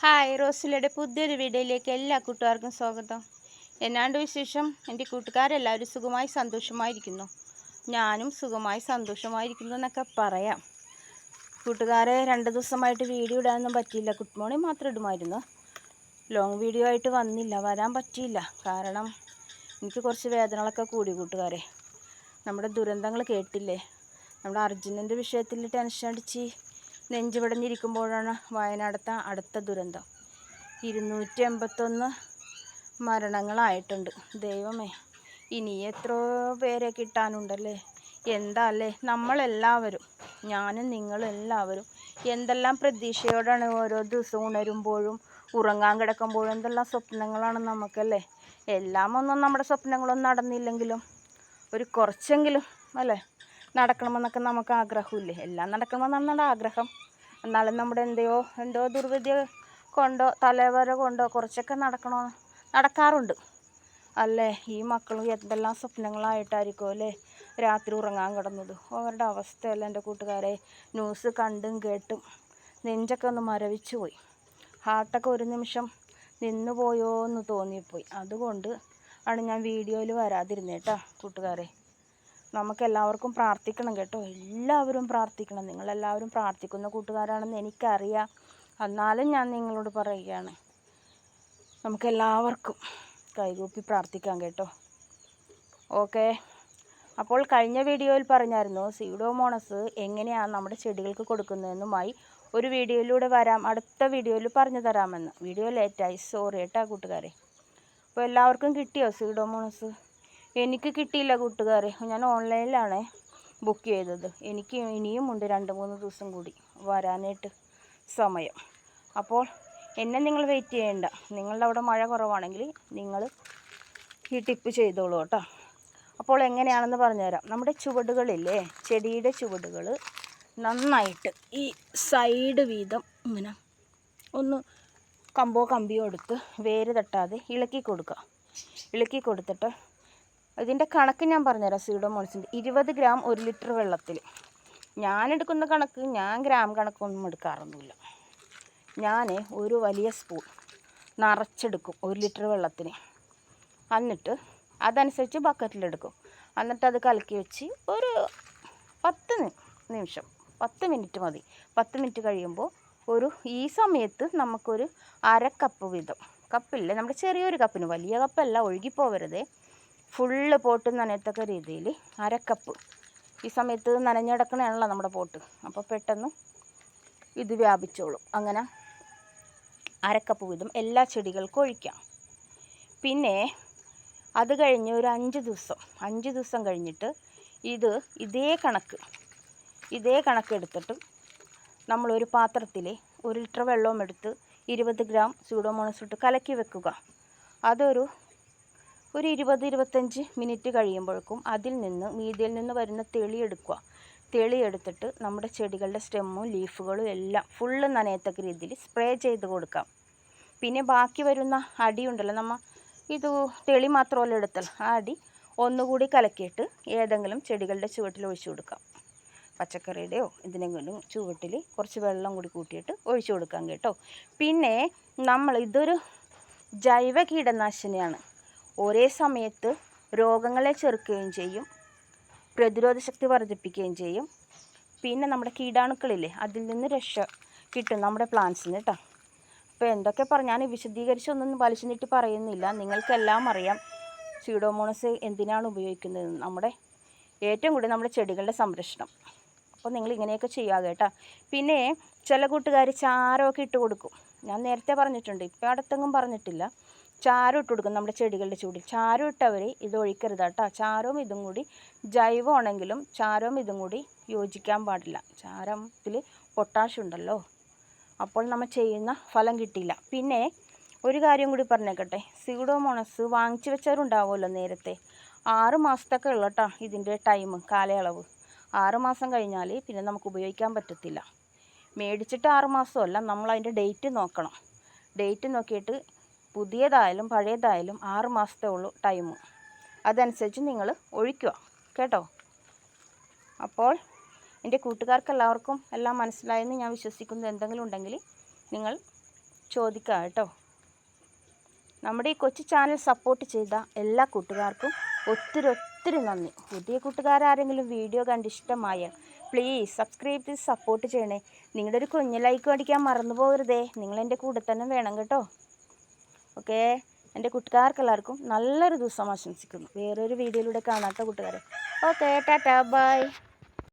Hi റോസിലയുടെ പുതിയൊരു വീഡിയോയിലേക്ക് എല്ലാ കൂട്ടുകാർക്കും സ്വാഗതം. എന്നാണ്ട് വിശേഷം? എന്റെ കൂട്ടുകാരെല്ലാവരും സുഖമായി സന്തോഷമായിരിക്കുന്നു. ഞാനും സുഖമായി സന്തോഷമായിരിക്കുന്നു എന്നൊക്കെ പറയാം. കൂട്ടുകാരെ രണ്ട് ദിവസമായിട്ട് വീഡിയോ ഇടാനൊന്നും പറ്റിയില്ല. ഗുഡ് മോർണിംഗ് മാത്രം ഇടുമായിരുന്നു. ലോങ് വീഡിയോ ആയിട്ട് വന്നില്ല വരാൻ പറ്റിയില്ല. കാരണം എനിക്ക് കുറച്ച് വേദനകളൊക്കെ കൂടി കൂട്ടുകാരെ. നമ്മുടെ ദുരന്തങ്ങൾ കേട്ടില്ലേ? നമ്മുടെ അർജുനന്റെ വിഷയത്തിൽ ടെൻഷൻ അടിച്ച് നെഞ്ച് പിടഞ്ഞിരിക്കുമ്പോഴാണ് വയനാടത്തെ അടുത്ത ദുരന്തം. ഇരുന്നൂറ്റി എൺപത്തൊന്ന് മരണങ്ങളായിട്ടുണ്ട്. ദൈവമേ ഇനി എത്രയോ പേരെ കിട്ടാനുണ്ടല്ലേ? എന്താ അല്ലേ നമ്മളെല്ലാവരും ഞാനും നിങ്ങളും എല്ലാവരും എന്തെല്ലാം പ്രതീക്ഷയോടാണ് ഓരോ ദിവസവും ഉണരുമ്പോഴും ഉറങ്ങാൻ കിടക്കുമ്പോഴും എന്തെല്ലാം സ്വപ്നങ്ങളാണ് നമുക്കല്ലേ? എല്ലാം ഒന്നും നമ്മുടെ സ്വപ്നങ്ങളൊന്നും നടന്നില്ലെങ്കിലും ഒരു കുറച്ചെങ്കിലും അല്ലേ? നടക്കണമെന്നൊക്കെ നമുക്ക് ആഗ്രഹമില്ലേ? എല്ലാം നടക്കണമെന്നാണ് നമ്മുടെ ആഗ്രഹം. എന്നാലും നമ്മുടെ എന്തെയോ എന്തോ ദുർവിധി കൊണ്ടോ തലവര കൊണ്ടോ കുറച്ചൊക്കെ നടക്കണോ നടക്കാറുണ്ട്. അല്ലേ? ഈ മക്കളും എന്തെല്ലാം സ്വപ്നങ്ങളായിട്ടായിരിക്കും അല്ലേ രാത്രി ഉറങ്ങാൻ കിടന്നത്? അവരുടെ അവസ്ഥയല്ല എന്റെ കൂട്ടുകാരെ? ന്യൂസ് കണ്ടും കേട്ടും നെഞ്ചൊക്കെ ഒന്ന് മരവിച്ചു പോയി. ഹാർട്ടൊക്കെ ഒരു നിമിഷം നിന്നു പോയോ എന്ന് തോന്നിപ്പോയി. അതുകൊണ്ട് ആണ് ഞാൻ വീഡിയോയിൽ വരാതിരുന്നേട്ടാ കൂട്ടുകാരെ. നമുക്കെല്ലാവർക്കും പ്രാർത്ഥിക്കണം കേട്ടോ. എല്ലാവരും പ്രാർത്ഥിക്കണം. നിങ്ങളെല്ലാവരും പ്രാർത്ഥിക്കുന്ന കൂട്ടുകാരാണെന്ന് എനിക്കറിയാം. എന്നാലും ഞാൻ നിങ്ങളോട് പറയുകയാണ്. നമുക്കെല്ലാവർക്കും കൈകൂപ്പി പ്രാർത്ഥിക്കാം കേട്ടോ. ഓക്കെ. അപ്പോൾ കഴിഞ്ഞ വീഡിയോയിൽ പറഞ്ഞായിരുന്നു സീഡോമോണസ് എങ്ങനെയാണ് നമ്മുടെ ചെടികൾക്ക് കൊടുക്കുന്നതെന്നുമായി ഒരു വീഡിയോയിലൂടെ വരാം. അടുത്ത വീഡിയോയിൽ പറഞ്ഞു തരാമെന്ന്. വീഡിയോ ലേറ്റായി. സോറി കേട്ടോ കൂട്ടുകാരെ. അപ്പോൾ എല്ലാവർക്കും കിട്ടിയോ സീഡോമോണസ് എനിക്ക് കിട്ടിയില്ല കൂട്ടുകാരെ. ഞാൻ ഓൺലൈനിലാണ് ബുക്ക് ചെയ്തത്. എനിക്ക് ഇനിയും ഉണ്ട് രണ്ട് മൂന്ന് ദിവസം കൂടി വരാനായിട്ട് സമയം. അപ്പോൾ എന്നെ നിങ്ങൾ വെയിറ്റ് ചെയ്യേണ്ട. നിങ്ങളുടെ അവിടെ മഴ കുറവാണെങ്കിൽ നിങ്ങൾ ഈ ടിപ്പ് ചെയ്തോളൂ കേട്ടോ. അപ്പോൾ എങ്ങനെയാണെന്ന് പറഞ്ഞുതരാം. നമ്മുടെ ചുവടുകളില്ലേ ചെടിയുടെ ചുവടുകൾ നന്നായിട്ട് ഈ സൈഡ് വീതം ഇങ്ങനെ ഒന്ന് കമ്പോ കമ്പിയോ എടുത്ത് വേര് തട്ടാതെ ഇളക്കി കൊടുക്കുക. ഇളക്കി കൊടുത്തിട്ട് ഇതിന്റെ കണക്ക് ഞാൻ പറഞ്ഞുതരാം സീഡോമോൺസിന്റെ ഇരുപത് ഗ്രാം ഒരു ലിറ്റർ വെള്ളത്തിൽ. ഞാൻ എടുക്കുന്ന കണക്ക് ഞാൻ ഗ്രാം കണക്കൊന്നും എടുക്കാറൊന്നുമില്ല. ഞാൻ ഒരു വലിയ സ്പൂൺ നിറച്ചെടുക്കും ഒരു ലിറ്റർ വെള്ളത്തിന്. എന്നിട്ട് അതനുസരിച്ച് ബക്കറ്റിലെടുക്കും എന്നിട്ട് അത് കലക്കി വെച്ച് ഒരു പത്ത് നിമിഷം പത്ത് മിനിറ്റ് മതി. പത്ത് മിനിറ്റ് കഴിയുമ്പോൾ ഒരു ഈ സമയത്ത് നമുക്കൊരു അര കപ്പ് വീതം. കപ്പില്ലേ നമ്മുടെ ചെറിയൊരു കപ്പിന് വലിയ കപ്പല്ല ഒഴുകിപ്പോവരുതേ. ഫുള്ള് പോട്ട് നനയത്തക്ക രീതിയിൽ അരക്കപ്പ്. കപ്പ് ഈ സമയത്ത് നനഞ്ഞിടക്കണയാണല്ലോ നമ്മുടെ പോട്ട്. അപ്പോൾ പെട്ടെന്ന് ഇത് വ്യാപിച്ചോളും. അങ്ങനെ അരക്കപ്പ് വീതം എല്ലാ ചെടികൾക്കും ഒഴിക്കാം. പിന്നെ അത് കഴിഞ്ഞ് ഒരു അഞ്ച് ദിവസം അഞ്ച് ദിവസം കഴിഞ്ഞിട്ട് ഇത് ഇതേ കണക്ക് ഇതേ കണക്ക് എടുത്തിട്ട് നമ്മളൊരു പാത്രത്തിൽ ഒരു ലിറ്റർ വെള്ളവും എടുത്ത് ഇരുപത് ഗ്രാം സ്യൂഡോമോണസ് ഇട്ട് കലക്കി വെക്കുക. അതൊരു ഒരു ഇരുപത് ഇരുപത്തഞ്ച് മിനിറ്റ് കഴിയുമ്പോഴേക്കും അതിൽ നിന്ന് മീതിയിൽ നിന്ന് വരുന്ന തെളി എടുക്കുക. തെളി എടുത്തിട്ട് നമ്മുടെ ചെടികളുടെ സ്റ്റെമ്മും ലീഫുകളും എല്ലാം ഫുള്ള് നനയത്തക്ക രീതിയിൽ സ്പ്രേ ചെയ്ത് കൊടുക്കാം. പിന്നെ ബാക്കി വരുന്ന അടിയുണ്ടല്ലോ നമ്മൾ ഇത് തെളി മാത്രമല്ല എടുത്തൽ ആ അടി ഒന്നുകൂടി കലക്കിയിട്ട് ഏതെങ്കിലും ചെടികളുടെ ചുവട്ടിൽ ഒഴിച്ചു കൊടുക്കാം. പച്ചക്കറിയുടെയോ എന്തിനെങ്കിലും ചുവട്ടിൽ കുറച്ച് വെള്ളം കൂടി കൂട്ടിയിട്ട് ഒഴിച്ചു കൊടുക്കാം കേട്ടോ. പിന്നെ നമ്മൾ ഇതൊരു ജൈവ കീടനാശിനിയാണ്. ഒരേ സമയത്ത് രോഗങ്ങളെ ചെറുക്കുകയും ചെയ്യും പ്രതിരോധ ശക്തി വർദ്ധിപ്പിക്കുകയും ചെയ്യും. പിന്നെ നമ്മുടെ കീടാണുക്കളില്ലേ അതിൽ നിന്ന് രക്ഷ കിട്ടും നമ്മുടെ പ്ലാന്റ്സിന് കേട്ടോ അപ്പോൾ എന്തൊക്കെ പറഞ്ഞാൽ വിശദീകരിച്ചൊന്നും വലിച്ചു നീട്ടി പറയുന്നില്ല. നിങ്ങൾക്കെല്ലാം അറിയാം സീഡോമോണസ് എന്തിനാണ് ഉപയോഗിക്കുന്നത്. നമ്മുടെ ഏറ്റവും കൂടുതൽ നമ്മുടെ ചെടികളുടെ സംരക്ഷണം. അപ്പോൾ നിങ്ങൾ ഇങ്ങനെയൊക്കെ ചെയ്യുക കേട്ടോ പിന്നെ ചില കൂട്ടുകാർ ചാരമൊക്കെ ഇട്ട് കൊടുക്കും. ഞാൻ നേരത്തെ പറഞ്ഞിട്ടുണ്ട്. ഇപ്പോൾ അടുത്തെങ്ങും പറഞ്ഞിട്ടില്ല. ചാരം ഇട്ട് കൊടുക്കും നമ്മുടെ ചെടികളുടെ ചൂടിൽ. ചാരം ഇട്ടവർ ഇത് ഒഴിക്കരുത് കേട്ടോ. ചാരവും ഇതും കൂടി ജൈവമാണെങ്കിലും ചാരവും ഇതും കൂടി യോജിക്കാൻ പാടില്ല. ചാരത്തിൽ പൊട്ടാഷ് ഉണ്ടല്ലോ. അപ്പോൾ നമ്മൾ ചെയ്യുന്ന ഫലം കിട്ടിയില്ല. പിന്നെ ഒരു കാര്യം കൂടി പറഞ്ഞേക്കട്ടെ. സീഡോമോണസ് വാങ്ങിച്ചു വെച്ചവരുണ്ടാവുമല്ലോ നേരത്തെ. ആറ് മാസത്തൊക്കെ ഉള്ള കേട്ടോ ഇതിന്റെ ടൈം കാലയളവ്. ആറ് മാസം കഴിഞ്ഞാൽ പിന്നെ നമുക്ക് ഉപയോഗിക്കാൻ പറ്റത്തില്ല. മേടിച്ചിട്ട് ആറ് മാസമല്ല നമ്മൾ അതിന്റെ ഡേറ്റ് നോക്കണം. ഡേറ്റ് നോക്കിയിട്ട് പുതിയതായാലും പഴയതായാലും ആറ് മാസത്തേ ഉള്ളൂ ടൈം അതനുസരിച്ച് നിങ്ങൾ ഒഴിക്കുക. കേട്ടോ? അപ്പോൾ എന്റെ കൂട്ടുകാർക്ക് എല്ലാവർക്കും എല്ലാം മനസ്സിലായെന്ന് ഞാൻ വിശ്വസിക്കുന്നത് എന്തെങ്കിലും ഉണ്ടെങ്കിൽ നിങ്ങൾ ചോദിക്കുക കേട്ടോ. നമ്മുടെ ഈ കൊച്ചു ചാനൽ സപ്പോർട്ട് ചെയ്ത എല്ലാ കൂട്ടുകാർക്കും ഒത്തിരി ഒത്തിരി നന്ദി. പുതിയ കൂട്ടുകാരാരെങ്കിലും വീഡിയോ കണ്ട് ഇഷ്ടമായ പ്ലീസ് സബ്സ്ക്രൈബ് ചെയ്ത് സപ്പോർട്ട് ചെയ്യണേ. നിങ്ങളുടെ ഒരു കുഞ്ഞു ലൈക്ക് അടിക്കാൻ മറന്നു പോകരുതേ. നിങ്ങളെന്റെ കൂടെ തന്നെ വേണം കേട്ടോ. ഓക്കേ? എന്റെ കൂട്ടുകാർക്കെല്ലാവർക്കും നല്ലൊരു ദിവസം ആശംസിക്കുന്നു. വേറൊരു വീഡിയോയിലൂടെ കാണാത്ത കൂട്ടുകാരെ. Okay tata bye.